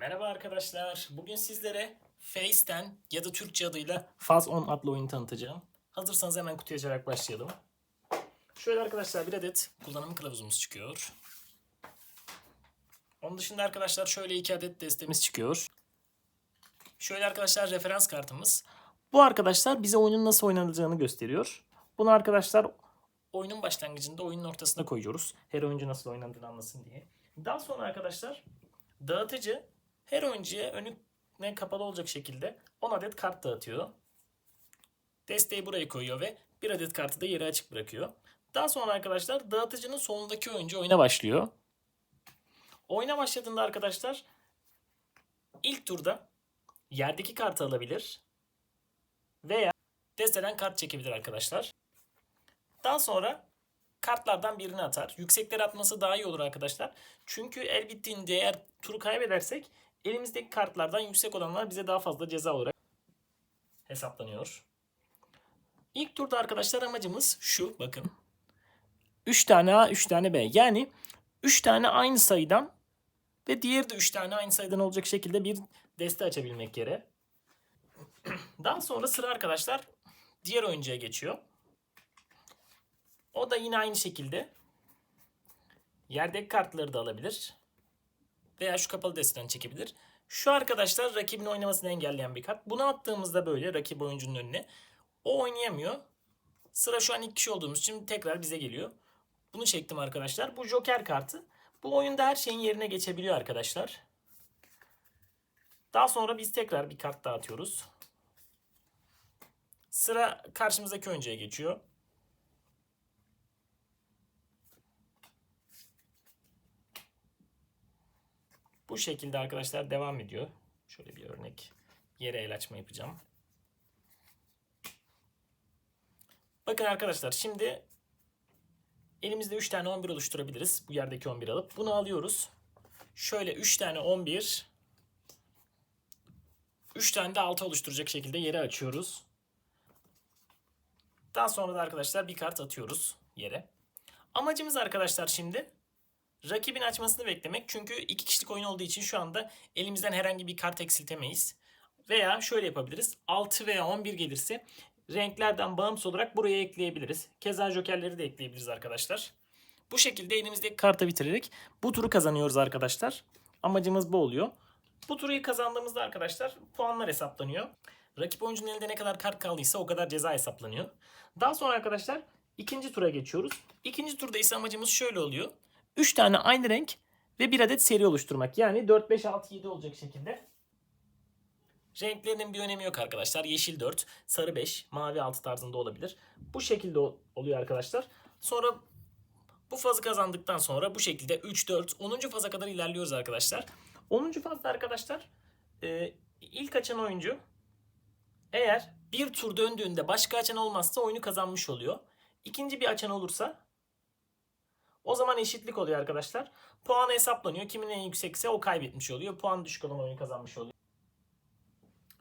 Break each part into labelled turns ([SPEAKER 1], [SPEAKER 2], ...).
[SPEAKER 1] Merhaba arkadaşlar. Bugün sizlere Face'ten ya da Türkçe adıyla Faz 10 adlı oyunu tanıtacağım. Hazırsanız hemen kutuyu açarak başlayalım. Şöyle arkadaşlar bir adet kullanım kılavuzumuz çıkıyor. Onun dışında arkadaşlar şöyle iki adet destemiz çıkıyor. Şöyle arkadaşlar referans kartımız. Bu arkadaşlar bize oyunun nasıl oynanacağını gösteriyor. Bunu arkadaşlar oyunun başlangıcında oyunun ortasına koyuyoruz. Her oyuncu nasıl oynandığını anlasın diye. Daha sonra arkadaşlar dağıtıcı her oyuncuya önüne kapalı olacak şekilde 10 adet kart dağıtıyor. Desteği buraya koyuyor ve bir adet kartı da yere açık bırakıyor. Daha sonra arkadaşlar dağıtıcının solundaki oyuncu oyuna başlıyor. Oyuna başladığında arkadaşlar ilk turda yerdeki kartı alabilir veya desteden kart çekebilir arkadaşlar. Daha sonra kartlardan birini atar. Yüksekleri atması daha iyi olur arkadaşlar. Çünkü el bittiğinde eğer turu kaybedersek elimizdeki kartlardan yüksek olanlar bize daha fazla ceza olarak hesaplanıyor. İlk turda arkadaşlar amacımız şu bakın. 3 tane A 3 tane B. Yani 3 tane aynı sayıdan ve diğeri de 3 tane aynı sayıdan olacak şekilde bir deste açabilmek yere. Daha sonra sıra arkadaşlar diğer oyuncuya geçiyor. O da yine aynı şekilde yerdeki kartları da alabilir. Veya şu kapalı desteden çekebilir. Şu arkadaşlar rakibin oynamasını engelleyen bir kart. Bunu attığımızda böyle rakip oyuncunun önüne. O oynayamıyor. Sıra şu an iki kişi olduğumuz için tekrar bize geliyor. Bunu çektim arkadaşlar. Bu Joker kartı. Bu oyunda her şeyin yerine geçebiliyor arkadaşlar. Daha sonra biz tekrar bir kart dağıtıyoruz. Sıra karşımızdaki oyuncuya geçiyor. Bu şekilde arkadaşlar devam ediyor. Şöyle bir örnek yere el açma yapacağım. Bakın arkadaşlar şimdi elimizde 3 tane 11 oluşturabiliriz. Bu yerdeki 11 alıp bunu alıyoruz. Şöyle 3 tane 11 3 tane de 6 oluşturacak şekilde yere açıyoruz. Daha sonra da arkadaşlar bir kart atıyoruz yere. Amacımız arkadaşlar şimdi rakibin açmasını beklemek. Çünkü iki kişilik oyun olduğu için şu anda elimizden herhangi bir kart eksiltemeyiz. Veya şöyle yapabiliriz. 6 veya 11 gelirse renklerden bağımsız olarak buraya ekleyebiliriz. Keza jokerleri de ekleyebiliriz arkadaşlar. Bu şekilde elimizdeki kartı bitirerek bu turu kazanıyoruz arkadaşlar. Amacımız bu oluyor. Bu turu kazandığımızda arkadaşlar puanlar hesaplanıyor. Rakip oyuncunun elinde ne kadar kart kaldıysa o kadar ceza hesaplanıyor. Daha sonra arkadaşlar ikinci tura geçiyoruz. İkinci turda ise amacımız şöyle oluyor. 3 tane aynı renk ve bir adet seri oluşturmak. Yani 4, 5, 6, 7 olacak şekilde. Renklerinin bir önemi yok arkadaşlar. Yeşil 4, sarı 5, mavi 6 tarzında olabilir. Bu şekilde oluyor arkadaşlar. Sonra bu fazı kazandıktan sonra bu şekilde 3, 4, 10. faza kadar ilerliyoruz arkadaşlar. 10. fazda arkadaşlar e, ilk açan oyuncu eğer bir tur döndüğünde başka açan olmazsa oyunu kazanmış oluyor. İkinci bir açan olursa o zaman eşitlik oluyor arkadaşlar. Puan hesaplanıyor. Kimin en yüksekse o kaybetmiş oluyor. Puan düşük olan oyunu kazanmış oluyor.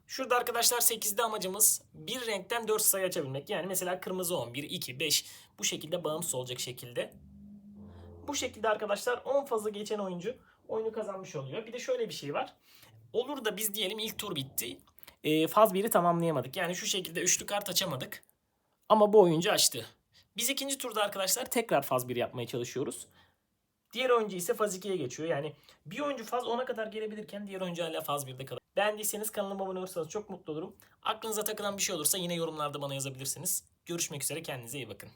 [SPEAKER 1] Şurada arkadaşlar 8'de amacımız bir renkten 4 sayı açabilmek. Yani mesela kırmızı 11, 2, 5 bu şekilde bağımsız olacak şekilde. Bu şekilde arkadaşlar 10 fazla geçen oyuncu oyunu kazanmış oluyor. Bir de şöyle bir şey var. Olur da biz diyelim ilk tur bitti. E, faz 1'i tamamlayamadık. Yani şu şekilde üçlü kart açamadık. Ama bu oyuncu açtı. Biz ikinci turda arkadaşlar tekrar faz 1 yapmaya çalışıyoruz. Diğer oyuncu ise faz 2'ye geçiyor. Yani bir oyuncu faz 10'a kadar gelebilirken diğer oyuncu hala faz 1'de kalır. Beğendiyseniz kanalıma abone olursanız çok mutlu olurum. Aklınıza takılan bir şey olursa yine yorumlarda bana yazabilirsiniz. Görüşmek üzere kendinize iyi bakın.